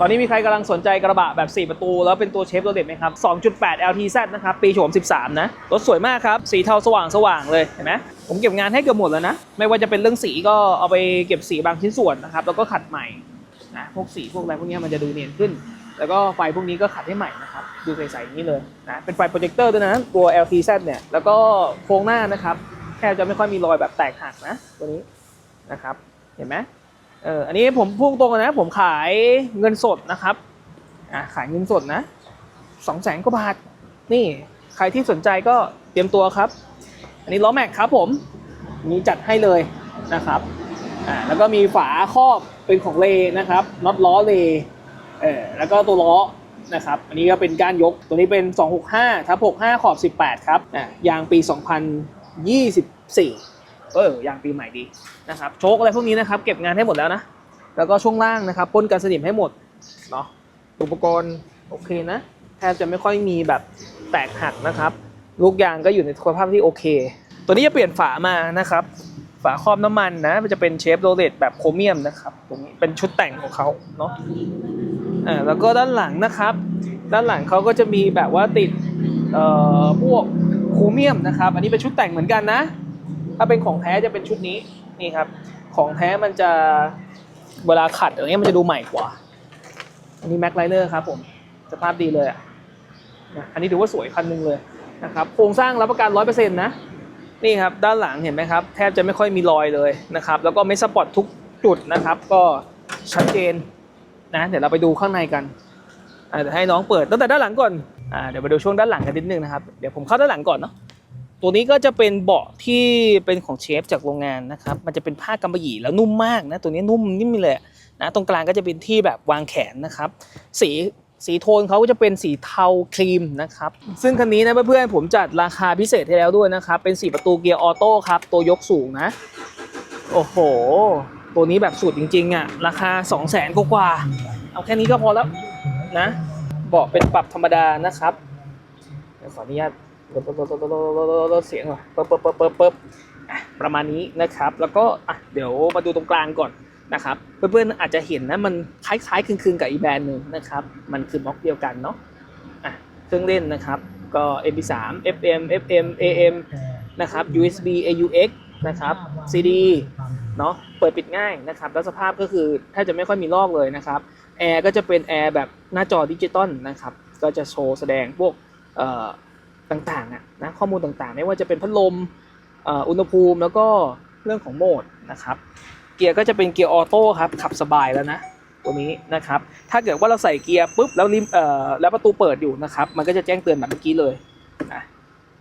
ตอนนี้มีใครกำลังสนใจกระบะแบบ 4 ประตู แล้วเป็นตัวเชฟโรเด็ดไหมครับ 2.8 LTZ นะครับ ปีโฉม 13 นะ รถสวยมากครับ สีเทาสว่างสว่างๆเลย เห็นไหมผมเก็บงานให้เกือบหมดแล้วนะ ไม่ว่าจะเป็นเรื่องสีก็เอาไปเก็บสีบางชิ้นส่วนนะครับ แล้วก็ขัดใหม่นะพวกสีพวกอะไรพวกนี้มันจะดูเนียนขึ้น แล้วก็ไฟพวกนี้ก็ขัดให้ใหม่นะครับ ดูใสๆอย่างนี้เลยนะเป็นไฟโปรเจคเตอร์ด้วยนะตัว LTZ เนี่ยแล้วก็โครงหน้านะครับแทบจะไม่ค่อยมีรอยแบบแตกหักนะตัวนี้นะครับเห็นไหม เอออันนี้ผมพูดตรงนะ ผมขายเงินสดนะครับอะขายเงินสดนะสองแสนกว่าบาท นี่ใครที่สนใจก็เตรียมตัวครับ อันนี้ล้อแม็กครับผมมีจัดให้เลยนะครับอ่าแล้วก็มีฝาครอบเป็นของเลนะครับน็อตล้อเลเออแล้วก็ตัวล้อนะครับ อันนี้ก็เป็นกานยกตัวนี้เป็น 265ทับ65 ขอบ 18 ครับอะยางปี 2024 เออยางปีใหม่ดีนะครับโชคอะไรพวกนี้นะครับเก็บงานให้หมดแล้วนะ แล้วก็ช่วงล่างนะครับพ่นกันสนิมให้หมดเนาะอุปกรณ์โอเคนะแทบจะไม่ค่อยมีแบบแตกหักนะครับ ลูกยางก็อยู่ในสภาพที่โอเค ตัวนี้จะเปลี่ยนฝามานะครับ ฝาครอบน้ำมันนะมันจะเป็นเชฟโรเลตแบบโครเมียมนะครับตรงนี้เป็นชุดแต่งของเขาเนาะอ่าแล้วก็ด้านหลังนะครับ ด้านหลังเขาก็จะมีแบบว่าติดเอ่อพวกโครเมียมนะครับ อันนี้เป็นชุดแต่งเหมือนกันนะ ถ้าเป็นของแท้จะเป็นชุดนี้นี่ครับ ของแท้มันจะเวลาขัดอย่างเงี้ยมันจะดูใหม่กว่า อันนี้แม็กไลเนอร์ครับผมสภาพดีเลยอะนะอันนี้ถือว่าสวยคันหนึงเลยนะครับโครงสร้างรับประกันร้อยเปอร์เซ็นต์นะนี่ครับด้านหลังเห็นไหมครับ แทบจะไม่ค่อยมีรอยเลยนะครับ แล้วก็ไม่สปอตทุกจุดนะครับ ก็ชัดเจนนะเดี๋ยวเราไปดูข้างในกันอ่าเดี๋ยวให้น้องเปิดตั้งแต่ด้านหลังก่อนอ่าเดี๋ยวไปดูช่วงด้านหลังกันนิดนึงนะครับ เดี๋ยวผมเข้าด้านหลังก่อนเนาะ ตัวนี้ก็จะเป็นเบาะที่เป็นของเชฟจากโรงงานนะครับ มันจะเป็นผ้ากำมะหยี่แล้วนุ่มมากนะ ตัวนี้นุ่มนิ่มเลยนะตรงกลางก็จะเป็นที่แบบวางแขนนะครับ สีสีโทนเขาก็จะเป็นสีเทาครีมนะครับ ซึ่งคันนี้นะเพื่อนๆผมจัดราคาพิเศษให้แล้วด้วยนะครับ เป็น 4 ประตูเกียร์ออโต้ครับ ตัวยกสูงนะ โอ้โห ตัวนี้แบบสุดจริงๆอะ ราคา 2 0 0 0 0 0กว่า เอาแค่นี้ก็พอแล้วนะ เบาะเป็นปรับธรรมดานะครับขออนุญาต เสียงว่เปิ๊ปปปประมาณนี้นะครับ แล้วก็อะเดี๋ยวมาดูตรงกลางก่อนนะครับเพื่อนๆอาจจะเห็นนะมันคล้ายคล้ายคืนๆกับอีแบรนด์หนึ่งนะครับ มันคือม็อกเดียวกันเนาะอะเครื่องเล่นนะครับ ก็ MP3 FM FM AM นะครับ USB AUX นะครับ CD เนาะเปิดปิดง่ายนะครับ แล้วสภาพก็คือถ้าจะไม่ค่อยมีลอกเลยนะครับแอร์ก็จะเป็นแอร์แบบหน้าจอดิจิตอลนะครับ ก็จะโชว์แสดงพวก ต่างๆอะนะข้อมูลต่างๆ ไม่ว่าจะเป็นพัดลมอุณหภูมิแล้วก็เรื่องของโหมดนะครับเกียร์ก็จะเป็นเกียร์ออโต้ครับขับสบายแล้วนะตัวนี้นะครับถ้าเกิดว่าเราใส่เกียร์ปุ๊บแล้วริมเอ่อแล้วประตูเปิดอยู่นะครับมันก็จะแจ้งเตือนแบบเมื่อกี้เลยนะ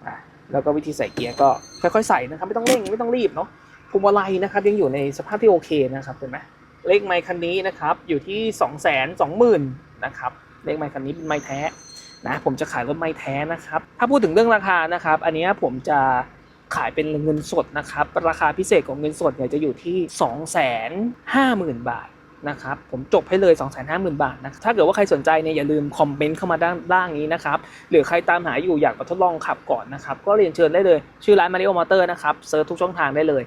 อะแล้วก็วิธีใส่เกียร์ก็ค่อยๆใส่นะครับไม่ต้องเร่งไม่ต้องรีบเนาะพวงมาลัยนะครับยังอยู่ในสภาพที่โอเคนะครับเห็นไหมเลขไมค์คันนี้นะครับอยู่ที่ 2 2 0 0 0 0นะครับเลขไมค์คันนี้เป็นไมค์แท้ นะผมจะขายรถไม้แท้นะครับ ถ้าพูดถึงเรื่องราคานะครับ อันนี้ผมจะขายเป็นเงินสดนะครับ ราคาพิเศษของเงินสดเนี่ยจะอยู่ที่ 250,000 บาทนะครับผมจบให้เลย 250,000 บาทนะถ้าเกิดว่าใครสนใจเนี่ยอย่าลืมคอมเมนต์เข้ามาด้านล่างนี้นะครับหรือใครตามหาอยู่อยากมาทดลองขับก่อนนะครับก็เรียนเชิญได้เลย ชื่อร้าน Mario Motor นะครับเซิร์ชทุกช่องทางได้เลย